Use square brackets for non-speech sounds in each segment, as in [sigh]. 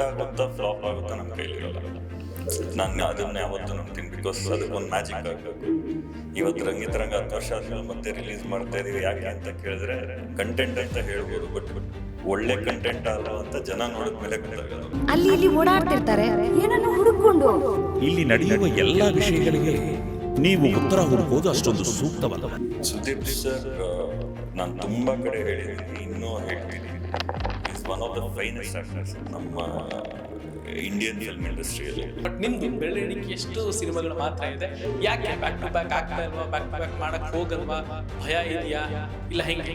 Hit ಆಗುತ್ತಾ flop ಆಗುತ್ತಾ ನಮ್ಮ ಕೈಲಿರಲ್ಲ ನಾನು ಅದನ್ನ ಯಾವತ್ತೂ ನಂಬ್ತೀನಿ ಬಿಕಾಸ್ ಅದಕ್ಕೊಂದು ಮ್ಯಾಜಿಕ್ ಆಗಬೇಕು ಇವತ್ತು ರಂಗಿತರಂಗ ಹತ್ತು ವರ್ಷ ಆದ್ಮೇಲೆ ಮತ್ತೆ ರಿಲೀಸ್ ಮಾಡ್ತಾ ಇದೀವಿ. ಯಾಕೆ ಅಂತ ಕೇಳಿದ್ರೆ ಕಂಟೆಂಟ್ ಅಂತ ಹೇಳ್ಬೋದು ಬಟ್ ಒಳ್ಳೆ ಕಂಟೆಂಟ್ ಅಲ್ವಾ ಅಂತ ಜನ ನೋಡಿದ ಮೇಲೆ ಗೊತ್ತಾಗೋದು. ಅಲ್ಲಿ ಇಲ್ಲಿ ಓಡಾಡ್ತಿರ್ತಾರೆ. ಏನನ್ನು ಹುಡುಕೊಂಡು? ಇಲ್ಲಿ ನಡೆಯುವ ಎಲ್ಲಾ ವಿಷಯಗಳಿಗೆ ನೀವು ಉತ್ತರ ಹುಡುಕೋದು ಅಷ್ಟೊಂದು ಸೂಕ್ತವಲ್ಲ. ಸುದೀಪ್ ಸರ್ ನಾನು ತುಂಬಾ ಕಡೆ ಹೇಳಿದ್ದೀನಿ. ಇನ್ನೂ ಹೇಳ್ತೀನಿ. Is one of the finest actors ನಮ್ಮ ಇಂಡಿಯನ್ ಫಿಲ್ಮ್ ಇಂಡಸ್ಟ್ರಿಯಲ್ಲಿ ಬಟ್ ನಿಮ್ದು ಬೆಳ್ಳೆಣಿಕೆ ಎಷ್ಟು ಸಿನಿಮಾಗಳು ಮಾತ್ರ ಇದೆ. ಯಾಕೆ ಬ್ಯಾಕ್ ಟು ಬ್ಯಾಕ್ ಆಗ್ತಾ ಇಲ್ವಾ? ಬ್ಯಾಕ್ ಟು ಬ್ಯಾಕ್ ಮಾಡಕ್ ಹೋಗಲ್ವಾ? ಭಯ ಇದೆಯಾ? ಇಲ್ಲ ಹೆಂಗೆ?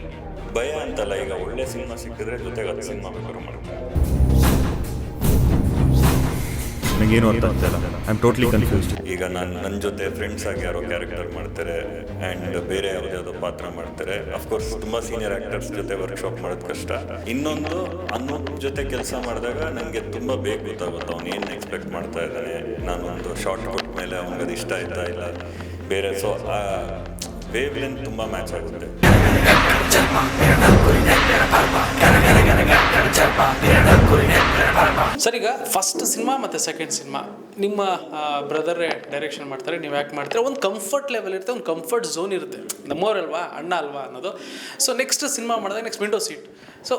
ಭಯ ಅಂತಲ್ಲ ಈಗ ಒಳ್ಳೆ ಸಿನಿಮಾ ಸಿಕ್ಕಿದ್ರೆ ಜೊತೆಗೆ ಅದು ಸಿನಿಮಾ ಬೇಕಾದ್ರೂ ಮಾಡ್ತಾರೆ ನನಗೇನು ಅರ್ಥ ಆಗ್ತಿಲ್ಲ ಐ ಆಮ್ ಟೋಟ್ಲಿ ಕನ್ಫ್ಯೂಸ್ಡ್ ಈಗ ನಾನು ನನ್ನ ಜೊತೆ ಫ್ರೆಂಡ್ಸ್ ಆಗಿ ಯಾರೋ ಕ್ಯಾರೆಕ್ಟರ್ ಮಾಡ್ತಾರೆ ಆ್ಯಂಡ್ ಬೇರೆ ಯಾವುದ್ಯಾವುದೋ ಪಾತ್ರ ಮಾಡ್ತಾರೆ. ಅಫ್ಕೋರ್ಸ್ ತುಂಬ ಸೀನಿಯರ್ ಆ್ಯಕ್ಟರ್ಸ್ ಜೊತೆ ವರ್ಕ್ಶಾಪ್ ಮಾಡೋದು ಕಷ್ಟ. ಇನ್ನೊಂದು ಅನ್ನೋ ಜೊತೆ ಕೆಲಸ ಮಾಡಿದಾಗ ನನಗೆ ತುಂಬ ಬೇಗ ಗೊತ್ತಾಗುತ್ತೆ ಅವ್ನು ಏನು ಎಕ್ಸ್ಪೆಕ್ಟ್ ಮಾಡ್ತಾ ಇದ್ದಾನೆ. ನಾನೊಂದು ಶಾರ್ಟ್ ಕೊಟ್ಟ ಮೇಲೆ ಅವ್ನಿಗೆ ಇಷ್ಟ ಆಯ್ತಾ ಇಲ್ಲ. ಬೇರೆ ಸೊ ವೇವ್ ಲೆಂತ್ ತುಂಬ ಮ್ಯಾಚ್ ಆಗುತ್ತೆ. ಸರಿ, ಈಗ ಫಸ್ಟ್ ಸಿನಿಮಾ ಮತ್ತೆ ಸೆಕೆಂಡ್ ಸಿನಿಮಾ ನಿಮ್ಮ ಬ್ರದರ್ ಡೈರೆಕ್ಷನ್ ಮಾಡ್ತಾರೆ, ನೀವು ಯಾಕೆ ಮಾಡ್ತಾರೆ, ಒಂದು ಕಂಫರ್ಟ್ ಲೆವೆಲ್ ಇರುತ್ತೆ, ಒಂದು ಕಂಫರ್ಟ್ ಝೋನ್ ಇರುತ್ತೆ. ನಮ್ಮೋರಲ್ವಾ, ಅಣ್ಣ ಅಲ್ವಾ ಅನ್ನೋದು. ಸೊ ನೆಕ್ಸ್ಟ್ ಸಿನಿಮಾ ಮಾಡಿದಾಗ next Window Seat so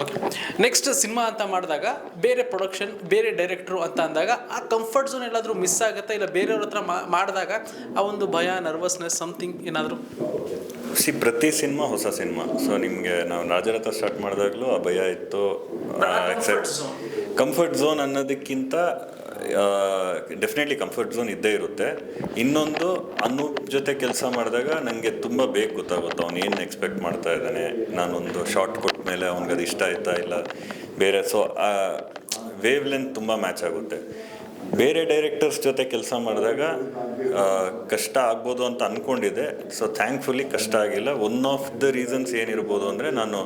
okay next cinema ಅಂತ ಮಾಡಿದಾಗ ಬೇರೆ ಪ್ರೊಡಕ್ಷನ್ ಬೇರೆ ಡೈರೆಕ್ಟ್ರು ಅಂತ ಅಂದಾಗ ಆ ಕಂಫರ್ಟ್ ಝೋನ್ ಎಲ್ಲಾದರೂ ಮಿಸ್ ಆಗುತ್ತಾ ಇಲ್ಲ? ಬೇರೆಯವ್ರ ಹತ್ರ ಮಾಡಿದಾಗ ಆ ಒಂದು ಭಯ ನರ್ವಸ್ನೆಸ್ ಸಮಥಿಂಗ್ ಏನಾದರೂ? ಸಿ ಪ್ರತಿ ಸಿನಿಮಾ ಹೊಸ ಸಿನಿಮಾ ಸೊ ನಿಮಗೆ ನಾವು ರಾಜರಥ ಸ್ಟಾರ್ಟ್ ಮಾಡಿದಾಗಲೂ ಆ ಭಯ ಇತ್ತು. ಎಕ್ಸೆಪ್ಟ್ ಕಂಫರ್ಟ್ ಝೋನ್ ಅನ್ನೋದಕ್ಕಿಂತ ಡೆಫಿನೆಟ್ಲಿ ಕಂಫರ್ಟ್ ಝೋನ್ ಇದ್ದೇ ಇರುತ್ತೆ. ಇನ್ನೊಂದು ಅನೂಪ್ ಜೊತೆ ಕೆಲಸ ಮಾಡಿದಾಗ ನನಗೆ ತುಂಬ ಬೇಗ ಗೊತ್ತಾಗುತ್ತೆ ಅವ್ನು ಏನು ಎಕ್ಸ್ಪೆಕ್ಟ್ ಮಾಡ್ತಾ ಇದ್ದಾನೆ. ನಾನೊಂದು ಶಾರ್ಟ್ ಕೊಟ್ಟ ಮೇಲೆ ಅವ್ನಿಗೆ ಅದು ಇಷ್ಟ ಆಯ್ತಾ ಇಲ್ಲ. ಬೇರೆ ಸೊ ಆ ವೇವ್ ಲೆಂತ್ ತುಂಬ ಮ್ಯಾಚ್ ಆಗುತ್ತೆ. ಬೇರೆ ಡೈರೆಕ್ಟರ್ಸ್ ಜೊತೆ ಕೆಲಸ ಮಾಡಿದಾಗ ಕಷ್ಟ ಆಗ್ಬೋದು ಅಂತ ಅಂದ್ಕೊಂಡಿದ್ದೆ ಸೊ ಥ್ಯಾಂಕ್ಫುಲಿ ಕಷ್ಟ ಆಗಿಲ್ಲ. ಒನ್ ಆಫ್ ದ ರೀಸನ್ಸ್ ಏನಿರ್ಬೋದು ಅಂದರೆ ನಾನು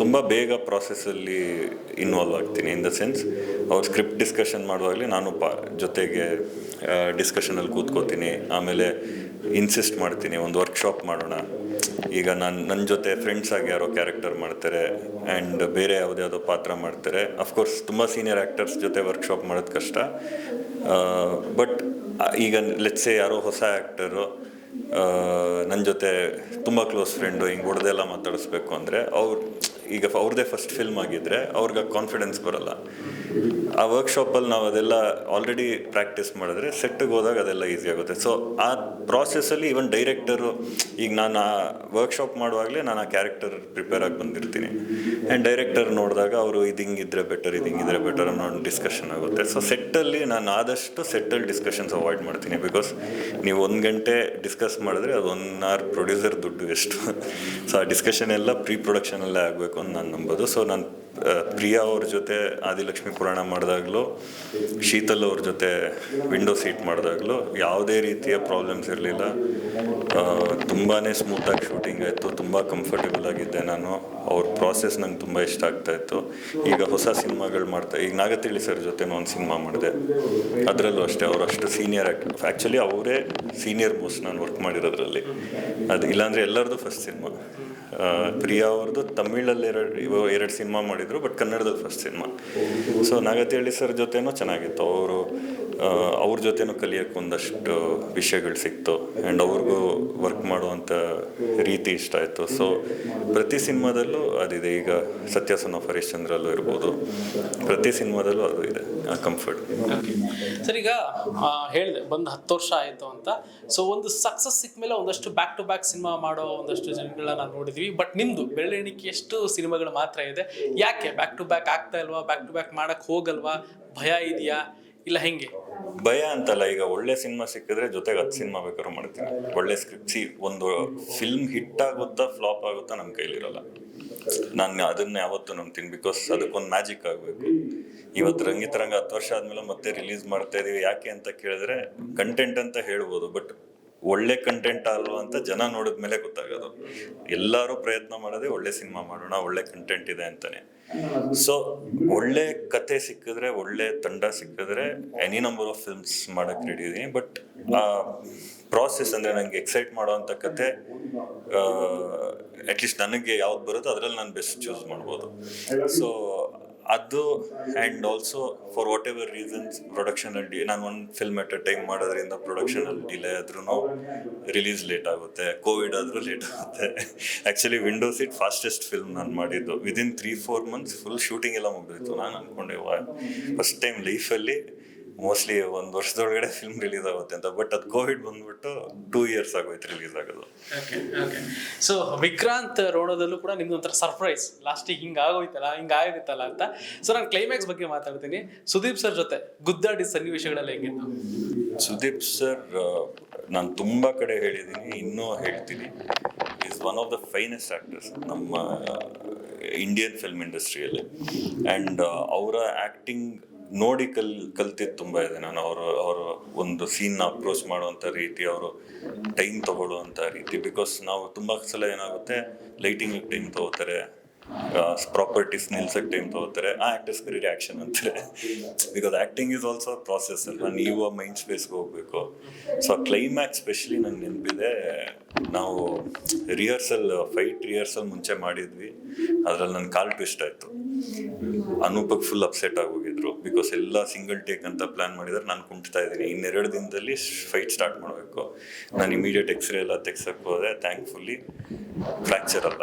ತುಂಬ ಬೇಗ ಪ್ರಾಸೆಸ್ಸಲ್ಲಿ ಇನ್ವಾಲ್ವ್ ಆಗ್ತೀನಿ ಇನ್ ದ ಸೆನ್ಸ್ ಅವ್ರು ಸ್ಕ್ರಿಪ್ಟ್ ಡಿಸ್ಕಷನ್ ಮಾಡುವಾಗಲೇ ನಾನು ಪಾ, ಜೊತೆಗೆ ಡಿಸ್ಕಷನಲ್ಲಿ ಕೂತ್ಕೋತೀನಿ. ಆಮೇಲೆ ಇನ್ಸಿಸ್ಟ್ ಮಾಡ್ತೀನಿ, ಒಂದು ವರ್ಕ್ಶಾಪ್ ಮಾಡೋಣ. ಈಗ ನಾನು ನನ್ನ ಜೊತೆ ಫ್ರೆಂಡ್ಸ್ ಆಗಿ ಯಾರೋ ಕ್ಯಾರೆಕ್ಟರ್ ಮಾಡ್ತಾರೆ ಆ್ಯಂಡ್ ಬೇರೆ ಯಾವುದ್ಯಾವುದೋ ಪಾತ್ರ ಮಾಡ್ತಾರೆ. ಅಫ್ಕೋರ್ಸ್ ತುಂಬ ಸೀನಿಯರ್ ಆ್ಯಕ್ಟರ್ಸ್ ಜೊತೆ ವರ್ಕ್ಶಾಪ್ ಮಾಡೋದು ಕಷ್ಟ. ಬಟ್ ಈಗ ಲೆಟ್ಸೆ ಯಾರೋ ಹೊಸ ಆ್ಯಕ್ಟರು ನನ್ನ ಜೊತೆ ತುಂಬ ಕ್ಲೋಸ್ ಫ್ರೆಂಡು ಹಿಂಗೆ ಹೊಡೆದೆಲ್ಲ ಮಾತಾಡಿಸ್ಬೇಕು ಅಂದರೆ ಅವ್ರು, ಈಗ ಅವ್ರದ್ದೇ ಫಸ್ಟ್ ಫಿಲ್ಮ್ ಆಗಿದ್ದರೆ ಅವ್ರಿಗೆ ಕಾನ್ಫಿಡೆನ್ಸ್ ಬರಲ್ಲ. ಆ ವರ್ಕ್ಶಾಪಲ್ಲಿ ನಾವು ಅದೆಲ್ಲ ಆಲ್ರೆಡಿ ಪ್ರಾಕ್ಟೀಸ್ ಮಾಡಿದ್ರೆ ಸೆಟ್ಟಿಗೆ ಹೋದಾಗ ಅದೆಲ್ಲ ಈಸಿ ಆಗುತ್ತೆ. ಸೊ ಆ ಪ್ರಾಸೆಸ್ಸಲ್ಲಿ ಈವನ್ ಡೈರೆಕ್ಟರು ಈಗ ನಾನು ಆ ವರ್ಕ್ಶಾಪ್ ಮಾಡುವಾಗಲೇ ನಾನು ಆ ಕ್ಯಾರೆಕ್ಟರ್ ಪ್ರಿಪೇರ್ ಆಗಿ ಬಂದಿರ್ತೀನಿ. ಆ್ಯಂಡ್ ಡೈರೆಕ್ಟರ್ ನೋಡಿದಾಗ ಅವರು ಇದು ಹಿಂಗಿದ್ರೆ ಬೆಟರ್ ಇದು ಹಿಂಗಿದ್ರೆ ಬೆಟರ್ ಅನ್ನೋ ಡಿಸ್ಕಷನ್ ಆಗುತ್ತೆ. ಸೊ ಸೆಟ್ಟಲ್ಲಿ ನಾನು ಆದಷ್ಟು ಸೆಟ್ಟಲ್ಲಿ ಡಿಸ್ಕಷನ್ಸ್ ಅವಾಯ್ಡ್ ಮಾಡ್ತೀನಿ ಬಿಕಾಸ್ ನೀವು ಒಂದು ಗಂಟೆ ಡಿಸ್ಕಸ್ ಮಾಡಿದ್ರೆ ಅದು ಒನ್ ಆರ್ ಪ್ರೊಡ್ಯೂಸರ್ ದುಡ್ಡು ಎಷ್ಟು? ಸೊ ಆ ಡಿಸ್ಕಷನ್ ಎಲ್ಲ ಪ್ರೀ ಪ್ರೊಡಕ್ಷನಲ್ಲೇ ಆಗಬೇಕು ಅಂತ ನಾನು ನಂಬೋದು. ಸೊ ನಾನು ಪ್ರಿಯಾ ಅವ್ರ ಜೊತೆ ಆದಿಲಕ್ಷ್ಮಿ ಪುರಾಣ ಮಾಡಿದಾಗಲೂ, ಶೀತಲ್ ಅವ್ರ ಜೊತೆ ವಿಂಡೋ ಸೀಟ್ ಮಾಡಿದಾಗಲೂ ಯಾವುದೇ ರೀತಿಯ ಪ್ರಾಬ್ಲಮ್ಸ್ ಇರಲಿಲ್ಲ. ತುಂಬಾ ಸ್ಮೂತಾಗಿ ಶೂಟಿಂಗ್ ಆಯಿತು, ತುಂಬ ಕಂಫರ್ಟೇಬಲ್ ಆಗಿದ್ದೆ ನಾನು. ಅವ್ರ ಪ್ರಾಸೆಸ್ ನಂಗೆ ತುಂಬ ಇಷ್ಟ ಆಗ್ತಾ ಇತ್ತು. ಈಗ ಹೊಸ ಸಿನಿಮಾಗಳು ಮಾಡ್ತಾ, ಈಗ ನಾಗತಿಳಿ ಸರ್ ಜೊತೆ ಒಂದು ಸಿನಿಮಾ ಮಾಡಿದೆ. ಅದರಲ್ಲೂ ಅಷ್ಟೇ, ಅವರು ಅಷ್ಟು ಸೀನಿಯರ್ ಆ್ಯಕ್ಟರ್ ಆ್ಯಕ್ಚುಲಿ ಅವರೇ ಸೀನಿಯರ್ ಮೋಸ್ಟ್ ನಾನು ವರ್ಕ್ ಮಾಡಿರೋದ್ರಲ್ಲಿ. ಅದು ಇಲ್ಲಾಂದರೆ ಎಲ್ಲರದು ಫಸ್ಟ್ ಸಿನಿಮಾ. ಪ್ರಿಯಾ ಅವ್ರದ್ದು ತಮಿಳಲ್ಲಿ ಎರಡು, ಇವ ಎರಡು ಸಿನಿಮಾ ಮಾಡಿದರು, ಬಟ್ ಕನ್ನಡದಲ್ಲಿ first cinema. So Nagathihalli sir ಜೊತೆನೂ ಚೆನ್ನಾಗಿತ್ತು. ಅವರು ಅವ್ರ ಜೊತೆನೂ ಕಲಿಯೋಕ್ಕೆ ಒಂದಷ್ಟು ವಿಷಯಗಳು ಸಿಕ್ತು. ಆ್ಯಂಡ್ ಅವ್ರಿಗೂ ವರ್ಕ್ ಮಾಡುವಂಥ ರೀತಿ ಇಷ್ಟ ಆಯಿತು. ಸೊ ಪ್ರತಿ ಸಿನಿಮಾದಲ್ಲೂ ಅದಿದೆ. ಈಗ ಸತ್ಯಾಸನ ಆಫ್ ಹರಿಶ್ಚಂದ್ರಲ್ಲೂ ಇರ್ಬೋದು. ಪ್ರತಿ ಸಿನಿಮಾದಲ್ಲೂ ಅದು ಇದೆ, ಆ ಕಂಫರ್ಟ್ ಸರ್ ಈಗ ಹೇಳಿದೆ, ಬಂದು ಹತ್ತು ವರ್ಷ ಆಯಿತು ಅಂತ. ಸೊ ಒಂದು ಸಕ್ಸಸ್ ಸಿಕ್ಕ ಮೇಲೆ ಒಂದಷ್ಟು ಬ್ಯಾಕ್ ಟು ಬ್ಯಾಕ್ ಸಿನಿಮಾ ಮಾಡೋ ಒಂದಷ್ಟು ಜನಗಳನ್ನ ನಾವು ನೋಡಿದ್ವಿ. ಬಟ್ ನಿಮ್ಮದು ಬೆಳ್ಳೆಣಿಕೆ ಎಷ್ಟು ಸಿನಿಮಾಗಳು ಮಾತ್ರ ಇದೆ? ಯಾಕೆ ಬ್ಯಾಕ್ ಟು ಬ್ಯಾಕ್ ಆಗ್ತಾ ಇಲ್ವಾ? ಬ್ಯಾಕ್ ಟು ಬ್ಯಾಕ್ ಮಾಡೋಕ್ಕೆ ಹೋಗಲ್ವಾ? ಭಯ ಇದೆಯಾ? ಇಲ್ಲ ಹೆಂಗೆ? ಭಯ ಅಂತಲ್ಲ, ಈಗ ಒಳ್ಳೆ ಸಿನಿಮಾ ಸಿಕ್ಕಿದ್ರೆ ಜೊತೆಗೆ ಹತ್ತು ಸಿನಿಮಾ ಬೇಕಾದ್ರೂ ಮಾಡ್ತೀನಿ. ಒಳ್ಳೆ ಸ್ಕ್ರಿಪ್ಟ್ ಸಿ, ಒಂದು ಫಿಲ್ಮ್ ಹಿಟ್ ಆಗುತ್ತಾ ಫ್ಲಾಪ್ ಆಗುತ್ತಾ ನಮ್ಮ ಕೈಲಿರಲ್ಲ. ನಾನು ಅದನ್ನ ಯಾವತ್ತೂ ನಂಬ್ತೀನಿ ಬಿಕಾಸ್ ಅದಕ್ಕೊಂದು ಮ್ಯಾಜಿಕ್ ಆಗಬೇಕು. ಇವತ್ತು ರಂಗಿತರಂಗ ಹತ್ತು ವರ್ಷ ಆದ್ಮೇಲೆ ಮತ್ತೆ ರಿಲೀಸ್ ಮಾಡ್ತಾ ಇದೀವಿ. ಯಾಕೆ ಅಂತ ಕೇಳಿದ್ರೆ ಕಂಟೆಂಟ್ ಅಂತ ಹೇಳ್ಬೋದು ಬಟ್ ಒಳ್ಳೆ ಕಂಟೆಂಟ್ ಅಲ್ವಾ ಅಂತ ಜನ ನೋಡಿದ ಮೇಲೆ ಗೊತ್ತಾಗೋದು. ಎಲ್ಲರೂ ಪ್ರಯತ್ನ ಮಾಡೋದೇ ಒಳ್ಳೆ ಸಿನಿಮಾ ಮಾಡೋಣ, ಒಳ್ಳೆ ಕಂಟೆಂಟ್ ಇದೆ ಅಂತಾನೆ. ಸೊ ಒಳ್ಳೆ ಕತೆ ಸಿಕ್ಕಿದ್ರೆ, ಒಳ್ಳೆ ತಂಡ ಸಿಕ್ಕಿದ್ರೆ ಎನಿ ನಂಬರ್ ಆಫ್ ಫಿಲ್ಮ್ಸ್ ಮಾಡಕ್ ರೆಡಿ ಇದ್ದೀನಿ ಬಟ್ ಆ ಪ್ರಾಸೆಸ್ ಅಂದ್ರೆ ನಂಗೆ ಎಕ್ಸೈಟ್ ಮಾಡೋವಂಥ ಕತೆ ಅಟ್ಲೀಸ್ಟ್ ನನಗೆ ಯಾವ್ದು ಬರುತ್ತೋ ಅದ್ರಲ್ಲಿ ನಾನು ಬೆಸ್ಟ್ ಚೂಸ್ ಮಾಡ್ಬೋದು. ಸೊ ಅದು and also for whatever reasons ಪ್ರೊಡಕ್ಷನಲ್ಲಿ ನಾನು ಒಂದು ಫಿಲ್ಮ್ ಎಟ್ ಅ ಟೈಮ್ ಮಾಡೋದ್ರಿಂದ ಪ್ರೊಡಕ್ಷನಲ್ಲಿ ಡಿಲೇ ಆದ್ರೂ ರಿಲೀಸ್ ಲೇಟ್ ಆಗುತ್ತೆ ಕೋವಿಡ್ ಆದರೂ ಲೇಟ್ ಆಗುತ್ತೆ. Actually Window Seat fastest film ನಾನು ಮಾಡಿದ್ದು. Within three four months full shooting ಎಲ್ಲ ಮುಗಿದಿತ್ತು ನಾನು ಅಂದ್ಕೊಂಡೆ ಫಸ್ಟ್ ಟೈಮ್ ಲೈಫಲ್ಲಿ ಮೋಸ್ಟ್ಲಿ ಒಂದು ವರ್ಷದೊಳಗಡೆ ಫಿಲ್ಮ್ ರಿಲೀಸ್ ಆಗುತ್ತೆ ಅಂತ ಬಟ್ ಅದು ಕೋವಿಡ್ ಬಂದ್ಬಿಟ್ಟು ಟೂ ಇಯರ್ಸ್ ಆಗೋಯ್ತು ರಿಲೀಸ್ ಆಗೋದು. ಸೊ ವಿಕ್ರಾಂತ್ ರೋಣದಲ್ಲೂ ಕೂಡ ನಿಮ್ದು ಒಂಥರ ಸರ್ಪ್ರೈಸ್ ಲಾಸ್ಟಿಗೆ ಹಿಂಗೆ ಆಗೋಯ್ತಲ್ಲ ಹಿಂಗೆ ಆಗುತ್ತಲ್ಲ ಅಂತ. ಸೊ ನಾನು ಕ್ಲೈಮ್ಯಾಕ್ಸ್ ಬಗ್ಗೆ ಮಾತಾಡ್ತೀನಿ. ಸುದೀಪ್ ಸರ್ ಜೊತೆ ಗುದ್ದಾಡಿ ಸನ್ನಿವೇಶಗಳೆಲ್ಲ ಹೆಂಗಿತ್ತು ಸುದೀಪ್ ಸರ್ ನಾನು ತುಂಬ ಕಡೆ ಹೇಳಿದ್ದೀನಿ ಇನ್ನೂ ಹೇಳ್ತೀನಿ. Is one of the finest actors ನಮ್ಮ ಇಂಡಿಯನ್ ಫಿಲ್ಮ್ ಇಂಡಸ್ಟ್ರಿಯಲ್ಲಿ ಆ್ಯಂಡ್ ಅವರ ಆ್ಯಕ್ಟಿಂಗ್ ನೋಡಿ ಕಲ್ ಕಲ್ತಿದ್ದು ತುಂಬ ಇದೆ. ನಾನು ಅವರು ಅವರು ಒಂದು ಸೀನ್ನ ಅಪ್ರೋಚ್ ಮಾಡುವಂಥ ರೀತಿ, ಅವರು ಟೈಮ್ ತೊಗೊಳ್ಳುವಂಥ ರೀತಿ. ಬಿಕಾಸ್ ನಾವು ತುಂಬ ಸಲ ಏನಾಗುತ್ತೆ ಲೈಟಿಂಗ್ ಟೈಮ್ ತಗೋತಾರೆ. ಪ್ರಾಪರ್ಟೀಸ್ ನಿಲ್ಸಕ್ಕೆ ಟೈಮ್ ತಗೋತಾರೆ. ಆ ಆ್ಯಕ್ಟರ್ಸ್ ರಿಯಾಕ್ಷನ್ ಅಂತಾರೆ. Because acting is also process ಅಲ್ವಾ? ನೀವು ಆ ಮೈಂಡ್ ಸ್ಪೇಸ್ಗೆ ಹೋಗಬೇಕು. ಸೊ ಆ ಕ್ಲೈಮ್ಯಾಕ್ಸ್ ಸ್ಪೆಷಲಿ ನಂಗೆ ನೆನಪಿದೆ. ನಾವು ರಿಹರ್ಸಲ್ ಫೈಟ್ ರಿಹರ್ಸಲ್ ಮುಂಚೆ ಮಾಡಿದ್ವಿ. ಅದ್ರಲ್ಲಿ ನನ್ನ ಕಾಲ್ ಟ್ವಿಸ್ಟ್ ಆಯಿತು. ಅನೂಪಕ್ಕೆ ಫುಲ್ ಅಪ್ಸೆಟ್ ಆಗೋಗಿದ್ರು ಬಿಕಾಸ್ ಎಲ್ಲ ಸಿಂಗಲ್ ಟೇಕ್ ಅಂತ ಪ್ಲಾನ್ ಮಾಡಿದ್ರೆ, ನಾನು ಕುಂಟ್ತಾ ಇದ್ದೀನಿ. ಇನ್ನೆರಡು ದಿನದಲ್ಲಿ ಫೈಟ್ ಸ್ಟಾರ್ಟ್ ಮಾಡಬೇಕು. ನಾನು ಇಮಿಡಿಯೇಟ್ ಎಕ್ಸ್ರೇ ಎಲ್ಲ ತೆಗ್ಸಕ್ಕೆ ಹೋದೆ. ಥ್ಯಾಂಕ್ಫುಲ್ಲಿ ಫ್ರ್ಯಾಕ್ಚರ್ ಅಲ್ಲ.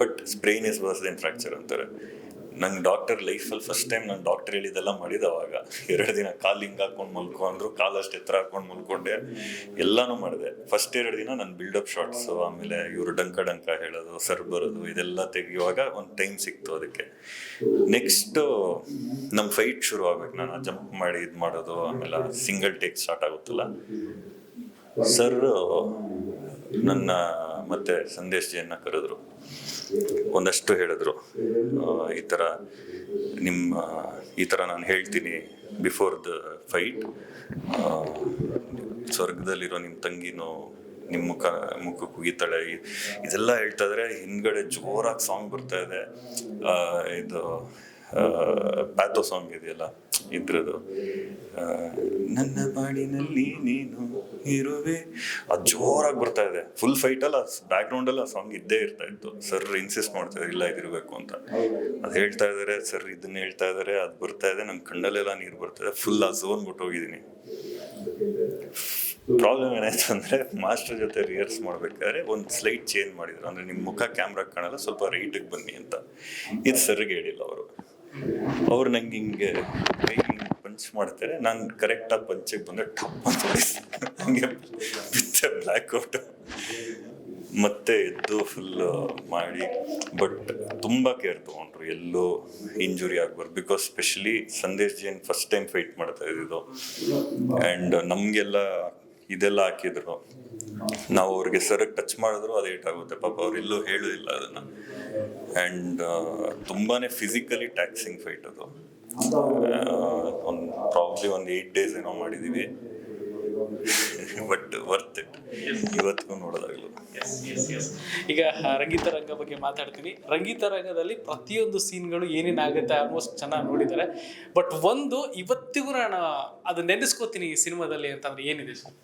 But sprain is worse than fracture ಅಂತಾರೆ. ನಂಗೆ ಡಾಕ್ಟರ್ ಲೈಫಲ್ಲಿ ಫಸ್ಟ್ ಟೈಮ್ ನಾನು ಡಾಕ್ಟರ್ ಹೇಳಿದ್ದೆಲ್ಲ ಮಾಡಿದವಾಗ ಎರಡು ದಿನ ಕಾಲು ಹಿಂಗೆ ಹಾಕೊಂಡು ಮಲ್ಕೊ ಅಂದರು ಕಾಲಷ್ಟು ಎತ್ತರ ಹಾಕೊಂಡು ಮಲ್ಕೊಂಡೆ. ಎಲ್ಲನೂ ಮಾಡಿದೆ. ಫಸ್ಟ್ ಎರಡು ದಿನ ನಾನು ಬಿಲ್ಡಪ್ ಶಾರ್ಟ್ಸು ಆಮೇಲೆ ಇವರು ಡಂಕ ಡಂಕ ಹೇಳೋದು, ಸರ್ ಬರೋದು, ಇದೆಲ್ಲ ತೆಗಿಯುವಾಗ ಒಂದು ಟೈಮ್ ಸಿಕ್ತು ಅದಕ್ಕೆ. ನೆಕ್ಸ್ಟು ನಮ್ಮ ಫೈಟ್ ಶುರು ಆಗ್ಬೇಕು. ನಾನು ಜಂಪ್ ಮಾಡಿ ಇದು ಮಾಡೋದು, ಆಮೇಲೆ ಸಿಂಗಲ್ ಟೇಕ್ ಸ್ಟಾರ್ಟ್ ಆಗುತ್ತಲ್ಲ. ಸರ್ ನನ್ನ ಮತ್ತೆ ಸಂದೇಶಜಿಯನ್ನು ಕರೆದ್ರು. ಒಂದಷ್ಟು ಹೇಳಿದ್ರು. ಈ ಥರ ನಿಮ್ಮ ಈ ಥರ ನಾನು ಹೇಳ್ತೀನಿ ಬಿಫೋರ್ ದ ಫೈಟ್ ಸ್ವರ್ಗದಲ್ಲಿರೋ ನಿಮ್ಮ ತಂಗಿನೂ ನಿಮ್ಮ ಮುಖ ಮುಖ ಕುಗಿತಾಳೆ. ಇದೆಲ್ಲ ಹೇಳ್ತಾ ಇದ್ರೆ ಹಿಂದ್ಗಡೆ ಜೋರಾಗಿ ಸಾಂಗ್ ಬರ್ತಾ ಇದೆ. ಇದು ಪ್ಯಾಥೋ ಸಾಂಗ್ ಇದೆಯಲ್ಲ, ಇದ್ರದ್ದು. ನನ್ನ ಬಾಡಿನಲ್ಲಿ ನೀನು ಇರುವೆ. ಅದು ಜೋರಾಗಿ ಬರ್ತಾ ಇದೆ. ಫುಲ್ ಫೈಟ್ ಅಲ್ಲ ಬ್ಯಾಕ್ ಗ್ರೌಂಡಲ್ಲಿ ಆ ಸಾಂಗ್ ಇದ್ದೇ ಇರ್ತಾ ಇತ್ತು. ಸರ್ ಇನ್ಸಿಸ್ಟ್ ಮಾಡ್ತಾ ಇಲ್ಲ ಇದಿರಬೇಕು ಅಂತ. ಅದು ಹೇಳ್ತಾ ಇದ್ದಾರೆ ಸರ್ ಇದನ್ನ ಹೇಳ್ತಾ ಇದ್ದಾರೆ, ಅದು ಬರ್ತಾ ಇದೆ ನನ್ನ ಕಣ್ಣಲ್ಲೆಲ್ಲ ನೀರು ಬರ್ತಾ ಇದೆ ಫುಲ್ ಆ ಝೋನ್ ಬಿಟ್ಟು ಹೋಗಿದ್ದೀನಿ ಪ್ರಾಬ್ಲಮ್ ಏನಾಯ್ತು ಅಂದರೆ ಮಾಸ್ಟರ್ ಜೊತೆ ರಿಹರ್ಸ್ ಮಾಡ್ಬೇಕಾದ್ರೆ ಒಂದು ಸ್ಲೈಟ್ ಚೇಂಜ್ ಮಾಡಿದ್ರು. ಅಂದರೆ ನಿಮ್ಮ ಮುಖ ಕ್ಯಾಮ್ರಾ ಕಾಣಲ್ಲ, ಸ್ವಲ್ಪ ರೈಟಿಗೆ ಬನ್ನಿ ಅಂತ. ಇದು ಸರ್ಗೆ ಹೇಳಿಲ್ಲ ಅವರು. ಅವ್ರು ನಂಗೆ ಹಿಂಗೆ ಪಂಚ್ ಮಾಡ್ತಾರೆ. ನಾನು ಕರೆಕ್ಟಾಗಿ ಪಂಚಿಗೆ ಬಂದರೆ ಟಪ್ ಅಂತ ಹಂಗೆ ಬಿತ್ತೆ ಬ್ಲ್ಯಾಕ್ಔಟ್ ಮತ್ತೆ ಎದ್ದು ಫುಲ್ ಮಾಡಿ ಬಟ್ ತುಂಬ ಕೇರ್ ತೊಗೊಂಡ್ರು. ಎಲ್ಲೂ ಇಂಜುರಿ ಆಗ್ಬಾರ್ದು. Because specially Sandesh Jain first time fight ಮಾಡ್ತಾ ಇದ್ದಿದ್ದು. ಆ್ಯಂಡ್ ನಮಗೆಲ್ಲ ಇದೆಲ್ಲ ಹಾಕಿದ್ರು. ನಾವು ಅವ್ರಿಗೆ ಸರಿಗೆ ಟಚ್ ಮಾಡಿದ್ರು ಅದು ಏಟಾಗುತ್ತೆ ಪಾಪ ಅವರೆಲ್ಲೂ ಹೇಳೋದಿಲ್ಲ ಅದನ್ನ. ಆ್ಯಂಡ್ ತುಂಬಾನೇ ಫಿಸಿಕಲಿ ಟ್ಯಾಕ್ಸಿಂಗ್ ಫೈಟ್ ಅದು. ಒಂದು ಪ್ರಾಬ್ಲಿ ಒಂದು ಏಯ್ಟ್ ಡೇಸ್ ಏನೋ ಮಾಡಿದ್ದೀವಿ ಬಟ್ ವರ್ತ್ ಇಟ್ ಇವತ್ತಿಗೂ ನೋಡೋದಾಗಲು. ಈಗ ರಂಗೀತ ರಂಗ ಬಗ್ಗೆ ಮಾತಾಡ್ತೀನಿ. ರಂಗೀತ ರಂಗದಲ್ಲಿ ಪ್ರತಿಯೊಂದು ಸೀನ್ಗಳು ಏನೇನಾಗುತ್ತೆ ಆಲ್ಮೋಸ್ಟ್ ಚೆನ್ನಾಗಿ ನೋಡಿದ್ದಾರೆ. ಬಟ್ ಒಂದು ಇವತ್ತಿಗೂ ನಾನು ಅದು ನೆನೆಸ್ಕೋತೀನಿ ಈ ಸಿನಿಮಾದಲ್ಲಿ ಅಂತಂದ್ರೆ ಏನಿದೆ ಸರ್?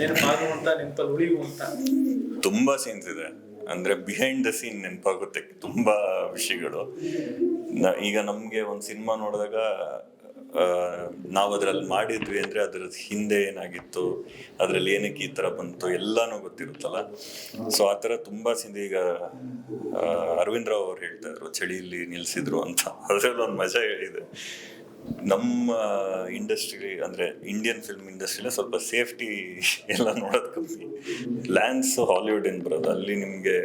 ನೆನಪಾಗುವಂತ ತುಂಬಾ ಸೀನ್ಸ್ ಇದೆ. ಅಂದ್ರೆ ಬಿಹೈಂಡ್ ದ ಸೀನ್ ನೆನಪಾಗುತ್ತೆ ತುಂಬಾ ವಿಷಯಗಳು. ಈಗ ನಮ್ಗೆ ಒಂದು ಸಿನಿಮಾ ನೋಡಿದಾಗ ನಾವು ಅದ್ರಲ್ಲಿ ಮಾಡಿದ್ವಿ ಅಂದ್ರೆ ಅದ್ರ ಹಿಂದೆ ಏನಾಗಿತ್ತು, ಅದ್ರಲ್ಲಿ ಏನಕ್ಕೆ ಈ ತರ ಬಂತು ಎಲ್ಲಾನು ಗೊತ್ತಿರುತ್ತಲ್ಲ. ಸೊ ಆ ತುಂಬಾ ಸಿಂಧಿ ಈಗ ಅರವಿಂದ್ ರಾವ್ ಅವ್ರು ಹೇಳ್ತಾ ಇದ್ರು ಚಳಿಯಲ್ಲಿ ನಿಲ್ಸಿದ್ರು ಅಂತ. ಅದ್ರಲ್ಲಿ ಒಂದು ಮಜಾ ಇದೆ. ನಮ್ಮ ಇಂಡಸ್ಟ್ರಿ ಅಂದರೆ ಇಂಡಿಯನ್ ಫಿಲ್ಮ್ ಇಂಡಸ್ಟ್ರಿಲೇ ಸ್ವಲ್ಪ ಸೇಫ್ಟಿ ಎಲ್ಲ ನೋಡೋದು ಕಮ್ಮಿ. ಹಾಲಿವುಡ್ ಏನು ಬರೋದು? ಅಲ್ಲಿ ನಿಮಗೆ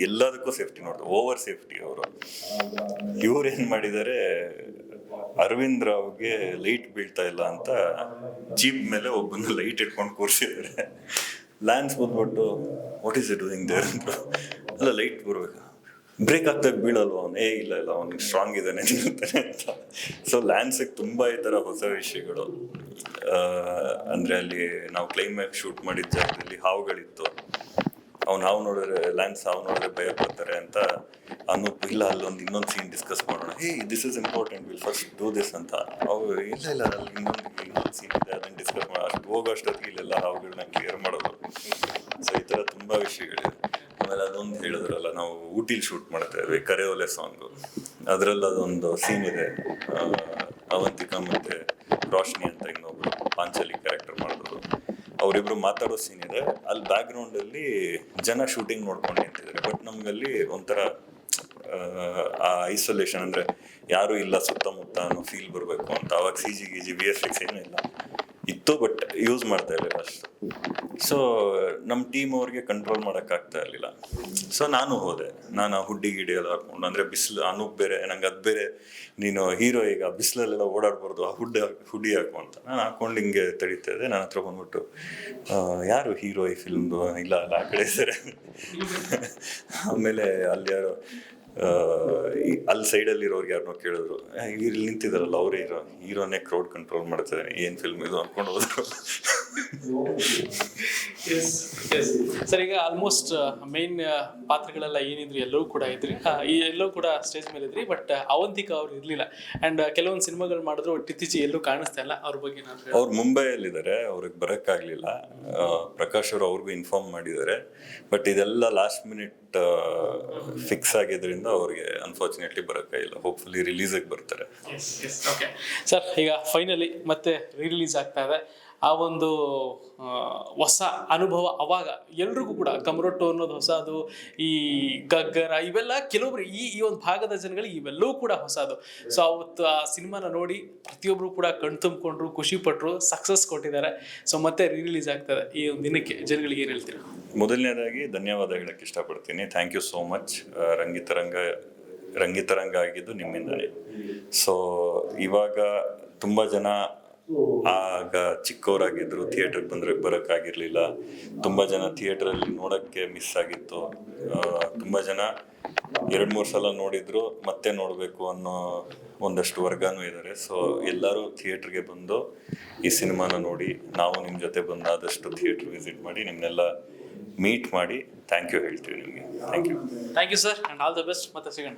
ಎಲ್ಲದಕ್ಕೂ ಸೇಫ್ಟಿ ನೋಡೋದು ಓವರ್ ಸೇಫ್ಟಿ ಅವರು. ಇವ್ರು ಏನು ಮಾಡಿದ್ದಾರೆ? ಅರವಿಂದ್ ರಾವ್ಗೆ ಲೈಟ್ ಬೀಳ್ತಾ ಇಲ್ಲ ಅಂತ ಜೀಪ್ ಮೇಲೆ ಒಬ್ಬನ ಲೈಟ್ ಇಟ್ಕೊಂಡು ಕೂರಿಸಿದ್ದಾರೆ. ಲ್ಯಾನ್ಸ್ ಬಂದ್ಬಿಟ್ಟು what is it doing there ಅಂತ ಅಲ್ಲ ಲೈಟ್ ಬರ್ಬೇಕು? ಬ್ರೇಕ್ ಆಗ್ದಾಗ ಬೀಳಲ್ವ ಅವನು? ಏ, ಇಲ್ಲ ಇಲ್ಲ, ಅವ್ನಿಗೆ ಸ್ಟ್ರಾಂಗ್ ಇದ್ದಾನೆ ನಿಲ್ತಾನೆ ಅಂತ. ಸೊ ಲ್ಯಾನ್ಸಿಗೆ ತುಂಬ ಈ ಥರ ಹೊಸ ವಿಷಯಗಳು. ಅಂದರೆ ಅಲ್ಲಿ ನಾವು ಕ್ಲೈಮ್ಯಾಕ್ಸ್ ಶೂಟ್ ಮಾಡಿದ ಜಾಗದಲ್ಲಿ ಹಾವುಗಳಿತ್ತು. ಅವ್ನು ಹಾವು ನೋಡಿದ್ರೆ ಲ್ಯಾನ್ಸ್ ಹಾವು ನೋಡಿದ್ರೆ ಭಯ ಪಡ್ತಾರೆ ಅಂತ ಅನೂಪ್ ಇಲ್ಲ ಅಲ್ಲೊಂದು ಇನ್ನೊಂದು ಸೀನ್ ಡಿಸ್ಕಸ್ ಮಾಡೋಣ. Hey this is important will first do this ಅಂತ. ಅವು ಇಲ್ಲ ಇಲ್ಲ, ಅಲ್ಲಿ ಇನ್ನೊಂದು ಇನ್ನೊಂದು ಸೀನ್ ಇದೆ, ಅದನ್ನು ಡಿಸ್ಕಸ್ ಮಾಡೋಣ ಅಷ್ಟು ಹೋಗೋ ಅಷ್ಟೊತ್ತಿಗೆ ಇಲ್ಲೆಲ್ಲ ಹಾವುಗಳನ್ನ ಕ್ಲಿಯರ್ ಮಾಡೋದು. ಸೊ ಈ ಥರ ತುಂಬ ವಿಷಯಗಳಿದೆ ಆಮೇಲೆ ಅದೊಂದು ಹೇಳಿದ್ರಲ್ಲ ನಾವು ಊಟಿಲಿ ಶೂಟ್ ಮಾಡ್ತಾ ಕರೆಯೋಲೆ ಸಾಂಗ್ ಅದರಲ್ಲಿ ಅದೊಂದು ಸೀನ್ ಇದೆ. ಅವಂತಿಕಾ ಮತ್ತೆ ರೋಶ್ನಿ ಅಂತ ಇನ್ನೊಬ್ರು ಪಾಂಚಲಿ ಕ್ಯಾರೆಕ್ಟರ್ ಮಾಡಿದ್ರು. ಅವರಿಬ್ರು ಮಾತಾಡೋ ಸೀನ್ ಇದೆ. ಅಲ್ಲಿ ಬ್ಯಾಕ್ಗ್ರೌಂಡ್ ಅಲ್ಲಿ ಜನ ಶೂಟಿಂಗ್ ನೋಡ್ಕೊಂಡು ನಿಂತಿದ್ದಾರೆ. ಬಟ್ ನಮ್ಗಲ್ಲಿ ಒಂಥರ ಆ, ಐಸೋಲೇಷನ್ ಅಂದ್ರೆ ಯಾರು ಇಲ್ಲ ಸುತ್ತಮುತ್ತ ಅನ್ನೋ ಫೀಲ್ ಬರಬೇಕು ಅಂತ. ಅವಾಗ ಸಿ ಜಿ ಗಿ ಜಿ ಬಿ ಎಸ್ ಎಕ್ಸ್ ಏನೂ ಇಲ್ಲ. ಇತ್ತು ಬಟ್ ಯೂಸ್ ಮಾಡ್ತಾ ಇರಲಿಲ್ಲ ಅಷ್ಟು. ಸೊ ನಮ್ಮ ಟೀಮ್ ಅವ್ರಿಗೆ ಕಂಟ್ರೋಲ್ ಮಾಡೋಕ್ಕಾಗ್ತಾ ಇರಲಿಲ್ಲ. ಸೊ ನಾನು ಹೋದೆ. ನಾನು ಹುಡ್ಡಿ ಗಿಡಿ ಎಲ್ಲ ಹಾಕೊಂಡು ಅಂದರೆ ಬಿಸಿಲು, ಅನೂಪ್ ಬೇರೆ, ನಂಗೆ ಅದು ಬೇರೆ. ನೀನು ಹೀರೋ ಈಗ ಬಿಸಿಲಲ್ಲೆಲ್ಲ ಓಡಾಡ್ಬಾರ್ದು, ಆ ಹುಡ್ಡಿ ಹುಡ್ಡಿ ಹಾಕು ಅಂತ. ನಾನು ಹಾಕೊಂಡು ಹಿಂಗೆ ತಡೀತಾ ಇದ್ದೆ. ನನ್ನ ಹತ್ರ ಬಂದ್ಬಿಟ್ಟು ಯಾರು ಹೀರೋ ಈ ಫಿಲ್ಮ್ದು ಇಲ್ಲ ಅಲ್ಲ ಆ ಕಡೆ ಇದ್ದಾರೆ. [laughs] ಆಮೇಲೆ ಅಲ್ಲಿ ಯಾರೋ ಅಲ್ಲಿ ಸೈಡಲ್ಲಿ ಇರೋರ್ಗೆ ಯಾರನ್ನೋ ಕೇಳಿದ್ರು "ಏ, ಇಲ್ಲಿ ನಿಂತಿದಾರಲ್ಲ ಅವರೇ ಹೀರೋ ಹೀರೋನೇ ಕ್ರೌಡ್ ಕಂಟ್ರೋಲ್ ಮಾಡ್ತಾರೆ ಏನು ಫಿಲ್ಮ್ ಇದು? ಅಂದ್ಕೊಂಡು ಹೋದ್ರು. ಸರ್ ಈಗ ಆಲ್ಮೋಸ್ಟ್ ಮೇನ್ ಪಾತ್ರಗಳೆಲ್ಲ ಏನಿದ್ರು ಎಲ್ಲರೂ ಕೂಡ ಇದ್ರಿ. ಈ ಎಲ್ಲರೂ ಕೂಡ ಸ್ಟೇಜ್ ಮೇಲೆ ಇದ್ರಿ ಬಟ್ ಅವಂತಿಕಾ ಅವ್ರು ಇರಲಿಲ್ಲ. ಆ್ಯಂಡ್ ಕೆಲವೊಂದು ಸಿನಿಮಾಗಳು ಮಾಡಿದ್ರು ಒಟ್ಟು ಇತ್ತೀಚೆಗೆ ಎಲ್ಲೂ ಕಾಣಿಸ್ತಾ ಇಲ್ಲ. ಅವ್ರ ಬಗ್ಗೆ ನಾನು. ಅವ್ರು ಮುಂಬೈಯಲ್ಲಿದ್ದಾರೆ ಅವ್ರಿಗೆ ಬರೋಕ್ಕಾಗಲಿಲ್ಲ. ಪ್ರಕಾಶ್ ಅವರು ಅವ್ರಿಗೂ ಇನ್ಫಾರ್ಮ್ ಮಾಡಿದ್ದಾರೆ. ಬಟ್ ಇದೆಲ್ಲ ಲಾಸ್ಟ್ ಮಿನಿಟ್ ಫಿಕ್ಸ್ ಆಗಿದ್ರಿಂದ ಅವ್ರಿಗೆ ಅನ್ಫಾರ್ಚುನೇಟ್ಲಿ ಬರೋಕ್ಕಾಗಿಲ್ಲ. ಹೋಪ್ಫುಲಿ ರಿಲೀಸಿಗೆ ಬರ್ತಾರೆ. ಓಕೆ ಸರ್ ಈಗ ಫೈನಲಿ ಮತ್ತೆ ರಿಲೀಸ್ ಆಗ್ತಾ ಇದೆ. ಆ ಒಂದು ಹೊಸ ಅನುಭವ ಅವಾಗ ಎಲ್ರಿಗೂ ಕೂಡ ಕಮರೊಟ್ಟು ಅನ್ನೋದು ಹೊಸದು, ಈ ಗಗ್ಗರ ಇವೆಲ್ಲ ಕೆಲವೊಬ್ರು ಈ ಈ ಒಂದು ಭಾಗದ ಜನಗಳಿಗೆ ಇವೆಲ್ಲವೂ ಕೂಡ ಹೊಸದು. ಸೊ ಅವತ್ತು ಆ ಸಿನಿಮಾನ ನೋಡಿ ಪ್ರತಿಯೊಬ್ಬರು ಕೂಡ ಕಣ್ ತುಂಬಿಕೊಂಡ್ರು, ಖುಷಿ ಪಟ್ಟರು ಸಕ್ಸಸ್ ಕೊಟ್ಟಿದ್ದಾರೆ. ಸೊ ಮತ್ತೆ ರಿಲೀಸ್ ಆಗ್ತದೆ ಈ ಒಂದು ದಿನಕ್ಕೆ. ಜನಗಳಿಗೆ ಏನು ಹೇಳ್ತೀರಾ? ಮೊದಲನೇದಾಗಿ ಧನ್ಯವಾದ ಹೇಳಕ್ಕೆ ಇಷ್ಟಪಡ್ತೀನಿ. Thank you so much Rangitaranga Rangitaranga ಆಗಿದ್ದು ನಿಮ್ಮಿಂದಲೇ. ಸೊ ಇವಾಗ ತುಂಬ ಜನ ಆಗ ಚಿಕ್ಕವರಾಗಿದ್ರು ಥಿಯೇಟರ್ಗೆ ಬಂದ್ರೆ ಬರೋಕ್ಕಾಗಿರ್ಲಿಲ್ಲ. ತುಂಬಾ ಜನ ಥಿಯೇಟ್ರಲ್ಲಿ ನೋಡಕ್ಕೆ ಮಿಸ್ ಆಗಿತ್ತು. ತುಂಬಾ ಜನ ಎರಡು ಮೂರು ಸಲ ನೋಡಿದ್ರು, ಮತ್ತೆ ನೋಡಬೇಕು ಅನ್ನೋ ಒಂದಷ್ಟು ವರ್ಗನೂ ಇದ್ದಾರೆ ಸೊ ಎಲ್ಲರೂ ಥಿಯೇಟ್ರಿಗೆ ಬಂದು ಈ ಸಿನಿಮಾನ ನೋಡಿ, ನಾವು ನಿಮ್ಮ ಜೊತೆ ಬಂದಾದಷ್ಟು ಥಿಯೇಟ್ರ್ ವಿಸಿಟ್ ಮಾಡಿ ನಿಮ್ಮನ್ನೆಲ್ಲ ಮೀಟ್ ಮಾಡಿ ಥ್ಯಾಂಕ್ ಯು ಹೇಳ್ತೀವಿ ನಿಮಗೆ. Thank you thank you sir all the best ಮತ್ತೆ ಸಿಗೋಣ.